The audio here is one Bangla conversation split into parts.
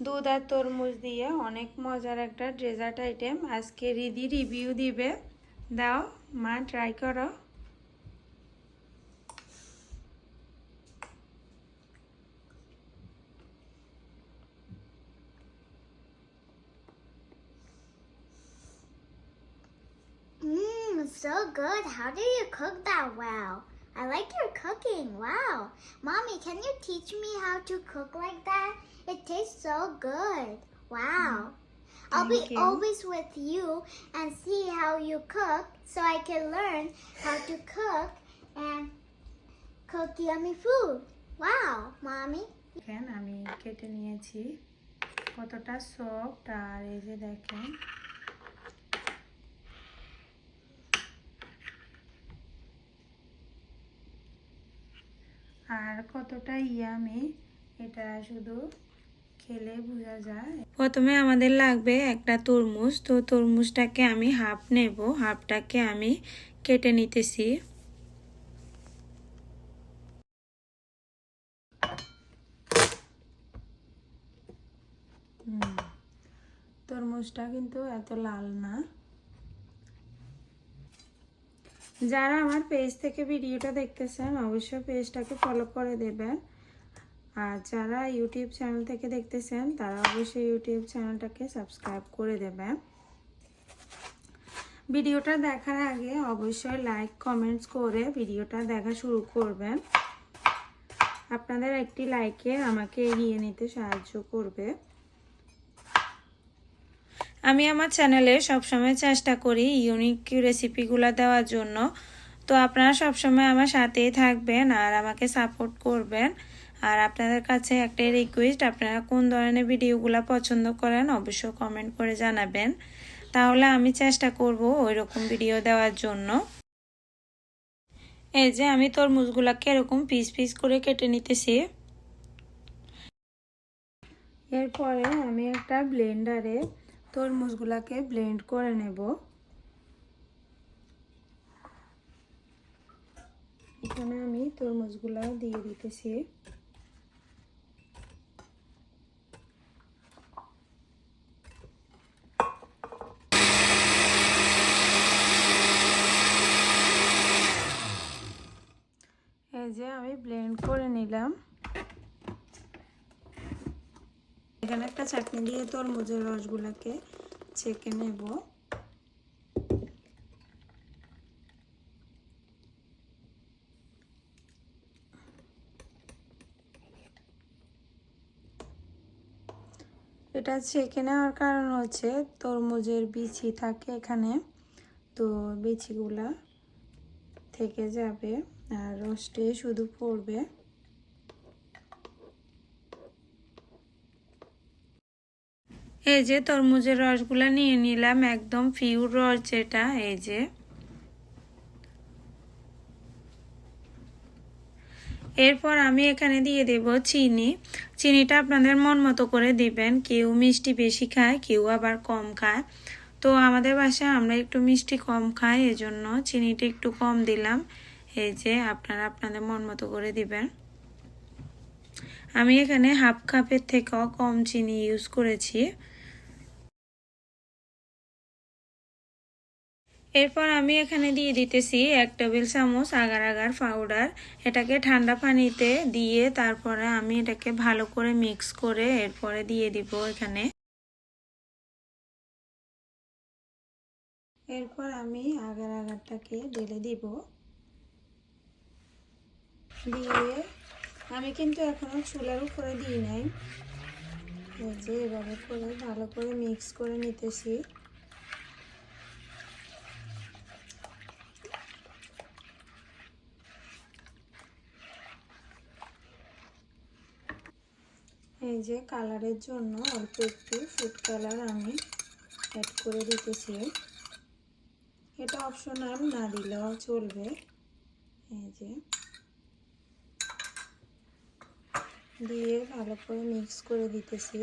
দুধ আর তরমুজ দিয়ে অনেক মজার একটা ডেজার্ট আইটেম আজকে রিদি রিভিউ দিবে দাও মা ট্রাই করো Mmm, so good. How do you cook that well? I like your cooking. Wow. Mommy, can you teach me how to cook like that? It tastes so good. Wow. I'll be Thank you. always with you and see how you cook so I can learn how to cook and cook yummy food. Wow, Mommy. দেখেন আমি কেটে নিয়েছি কতটা সফট আর এই যে দেখেন আর কতটা ইয়ামি এটা শুধু খেলে বোঝা যায়। প্রথমে আমাদের লাগবে একটা তরমুজ তো তরমুজটাকে আমি হাফ নেব হাফটাকে আমি কেটে নিতেছি। তরমুজটা কিন্তু এত লাল না। যারা আমার পেজ থেকে ভিডিওটা দেখতেছেন, অবশ্যই পেজটাকে ফলো করে দেবেন। আর যারা ইউটিউব চ্যানেল থেকে দেখতেছেন, তারা অবশ্যই ইউটিউব চ্যানেলটাকে সাবস্ক্রাইব করে দেবেন। ভিডিওটা দেখার আগে অবশ্যই লাইক কমেন্টস করে ভিডিওটা দেখা শুরু করবেন। আপনাদের একটি লাইকে আমাকে এগিয়ে নিতে সাহায্য করবে। আমি আমার চ্যানেলে সবসময় চেষ্টা করি ইউনিক রেসিপিগুলো দেওয়ার জন্য। তো আপনারা সবসময় আমার সাথেই থাকবেন আর আমাকে সাপোর্ট করবেন। আর আপনাদের কাছে একটাই রিকোয়েস্ট আপনারা কোন ধরনের ভিডিওগুলো পছন্দ করেন অবশ্যই কমেন্ট করে জানাবেন। তাহলে আমি চেষ্টা করব ওই রকম ভিডিও দেওয়ার জন্য। এই যে আমি তরমুজগুলোকে এরকম পিস পিস করে কেটে নিতেছি। এরপরে আমি একটা ব্লেন্ডারে তরমুজগুলোকে ব্লেন্ড করে নেব। এখানে আমি তরমুজগুলো দিয়ে দিতেছি। এই যে আমি ব্লেন্ড করে নিলাম। এখানে একটা চাটনি দিয়ে তরমুজের রসগুলাকে ছেঁকে নেব। এটা ছেঁকে নেওয়ার কারণ হচ্ছে তরমুজের বিচি থাকে এখানে, তো বিচিগুলা থেকে যাবে আর রসটে শুধু পড়বে। এই যে তরমুজের রসগুলো নিয়ে নিলাম, একদম পিওর রস যেটা, এই যে। এরপর আমি এখানে দিয়ে দেব চিনি। চিনিটা আপনাদের মন মতো করে দিবেন, কেউ মিষ্টি বেশি খায়, কেউ আবার কম খায়। তো আমাদের বাসায় আমরা একটু মিষ্টি কম খাই, এজন্য চিনিটা একটু কম দিলাম। এই যে আপনারা আপনাদের মন মতো করে দিবেন। আমি এখানে হাফ কাপের থেকেও কম চিনি ইউজ করেছি। এরপর আমি এখানে দিয়ে দিতেছি এক টেবিল চামচ আগার আগার পাউডার এটাকে ঠান্ডা পানিতে দিয়ে তারপরে আমি এটাকে ভালো করে মিক্স করে এরপরে দিয়ে দিব এখানে। এরপর আমি আগার আগারটাকে ঢেলে দিব। দিয়ে আমি কিন্তু এখনও চুলার উপরে দিই নাই। যে এভাবে করে ভালো করে মিক্স করে নিতেছি। এই যে কালারের জন্য অল্প একটু ফুড কালার আমি অ্যাড করে দিতেছি এটা অপশনাল না দিলেও চলবে। এই যে দিয়ে ভালো করে মিক্স করে দিতেছি।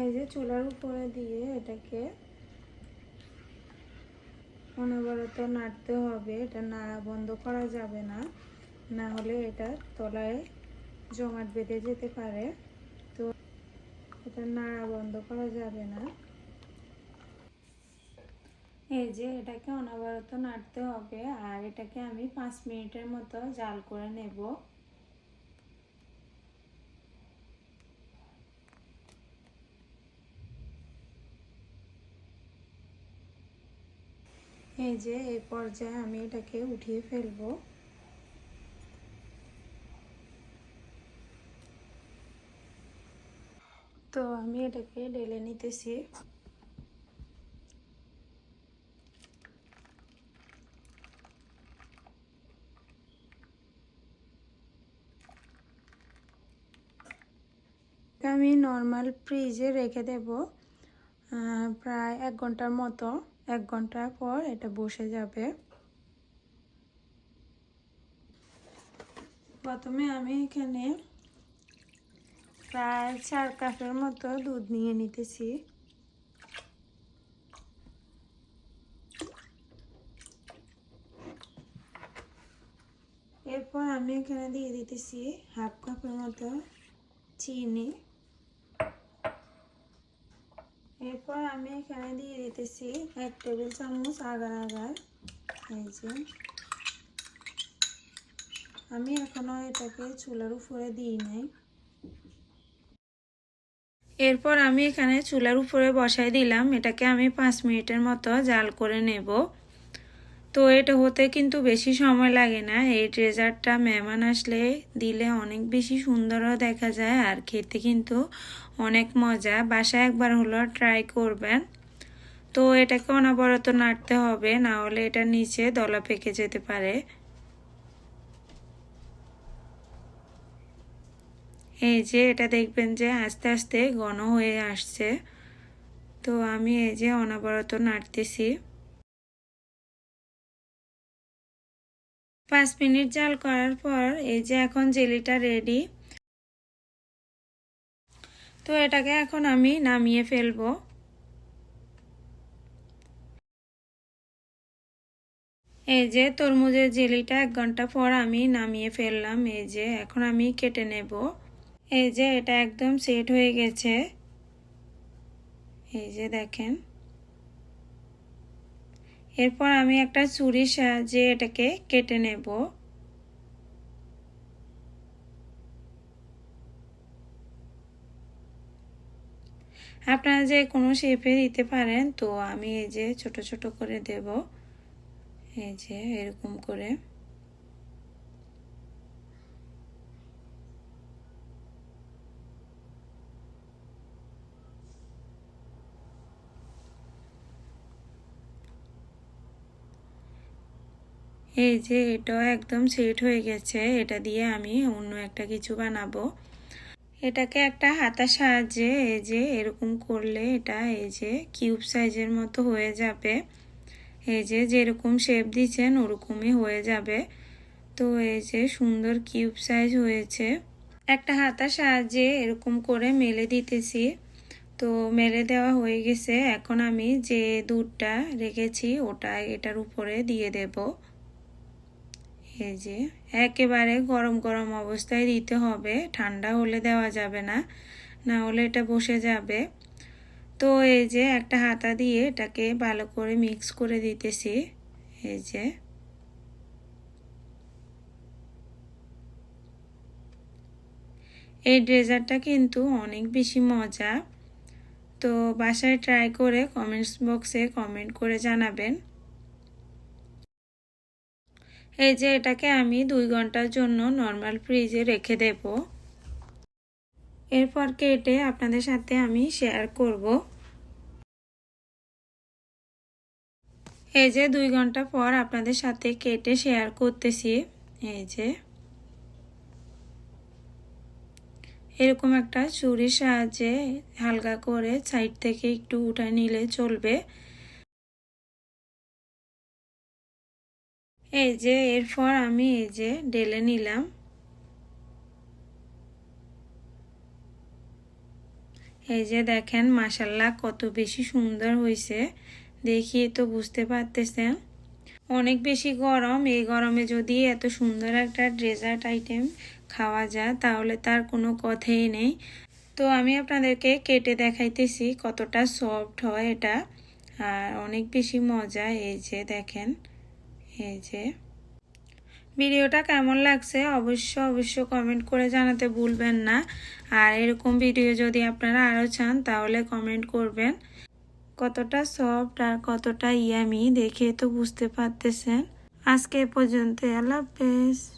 এই যে চুলার উপরে দিয়ে এটাকে অনবরত নাড়তে হবে, এটা নাড়া বন্ধ করা যাবে না। না হলে এটা তলায় জমাট বেঁধে যেতে পারে। তো এটা নাড়া বন্ধ করা যাবে না। এই যে এটাকে অনবরত নাড়তে হবে, আর এটাকে আমি পাঁচ মিনিটের মতো জাল করে নেব। এই যে, এই পর্যায়ে আমি এটাকে উঠিয়ে ফেলব। তো আমি এটাকে ঢেলে নিতেছি। আমি নর্মাল ফ্রিজে রেখে দেব প্রায় এক ঘণ্টার মতো। এক ঘণ্টা পর এটা বসে যাবে। প্রথমে আমি এখানে প্রায় চার কাপের মতো দুধ নিয়ে নিতেছি। এরপর আমি এখানে দিয়ে দিতেছি হাফ কাপের মতো চিনি। এরপর আমি এখানে দিয়ে দিতেছি এক টেবিল চামচ আগার আগার। এই যে। আমি এখনও এটাকে চুলার উপরে দিই নাই। এরপর আমি এখানে চুলার উপরে বসাই দিলাম। এটাকে আমি পাঁচ মিনিটের মতো জাল করে নেব। তো এটা হতে কিন্তু বেশি সময় লাগে না। এই ট্রেজারটা মেহমান আসলে দিলে অনেক বেশি সুন্দরও দেখা যায় আর খেতে কিন্তু অনেক মজা। বাসায় একবার হলো ট্রাই করবেন। তো এটাকে অনবরত নাড়তে হবে, না হলে এটা নিচে দলা পেকে যেতে পারে। এই যে এটা দেখবেন যে আস্তে আস্তে ঘন হয়ে আসছে। তো আমি এই যে অনবরত নাড়তেছি। পাঁচ মিনিট জাল করার পর এই যে এখন জেলিটা রেডি তো এটাকে এখন আমি নামিয়ে ফেলব। এই যে তরমুজের জেলিটা এক ঘণ্টা পর আমি নামিয়ে ফেললাম। এই যে এখন আমি কেটে নেব। এই যে এটা একদম সেট হয়ে গেছে। এই যে দেখেন। এরপর আমি একটা ছুরির সাহায্যে এটাকে কেটে নেব। আপনারা যে কোনো শেপে দিতে পারেন, তো আমি এই যে ছোট ছোট করে দেব। এই যে এরকম করে। এই যে এটাও একদম সেট হয়ে গেছে, এটা দিয়ে আমি অন্য একটা কিছু বানাবো। এটাকে একটা হাতার সাহায্যে এই যে এরকম করলে এটা এই যে কিউব সাইজের মতো হয়ে যাবে। এই যে যেরকম শেপ দিচ্ছেন ওরকমই হয়ে যাবে। তো এই যে সুন্দর কিউব সাইজ হয়েছে। একটা হাতার সাহায্যে এরকম করে মেলে দিতেছি। তো মেলে দেওয়া হয়ে গেছে। এখন আমি যে দুধটা রেখেছি ওটা এটার উপরে দিয়ে দেবো। এই যে, একেবারে গরম গরম অবস্থায় দিতে হবে। ঠান্ডা হলে দেওয়া যাবে না না হলে এটা বসে যাবে। তো এই যে একটা হাতা দিয়ে এটাকে ভালো করে মিক্স করে দিতেছি। এই যে। এই ড্রেজারটা কিন্তু অনেক বেশি মজা। তো বাসায় ট্রাই করে কমেন্টস বক্সে কমেন্ট করে জানাবেন। এই যে এটাকে আমি দুই ঘণ্টার জন্য নর্মাল ফ্রিজে রেখে দেব। এরপর কেটে আপনাদের সাথে আমি শেয়ার করব। এই যে দুই ঘণ্টা পর আপনাদের সাথে কেটে শেয়ার করতেছি। এই যে এরকম একটা চুরির সাহায্যে হালকা করে সাইড থেকে একটু উঠে নিলে চলবে। এই যে, এরপর আমি এই যে ডেলে নিলাম। এই যে দেখেন মাসাল্লাহ কত বেশি সুন্দর হয়েছে দেখিয়ে তো বুঝতে পারতেছেন। অনেক বেশি গরম, এই গরমে যদি এত সুন্দর একটা ডেজার্ট আইটেম খাওয়া যায়, তাহলে তার কোনো কথাই নেই। তো আমি আপনাদেরকে কেটে দেখাইতেছি কতটা সফট হয় এটা। আর অনেক বেশি মজা, এই যে দেখেন। এই যে, ভিডিওটা কেমন লাগছে অবশ্য অবশ্য কমেন্ট করে জানাতে ভুলবেন না। আর এরকম ভিডিও যদি আপনারা আরও চান, তাহলে কমেন্ট করবেন। কতটা সফট আর কতটা ইয়ামি দেখে তো বুঝতে পারতেছেন। আজকে পর্যন্ত আল্লাহ হাফেজ।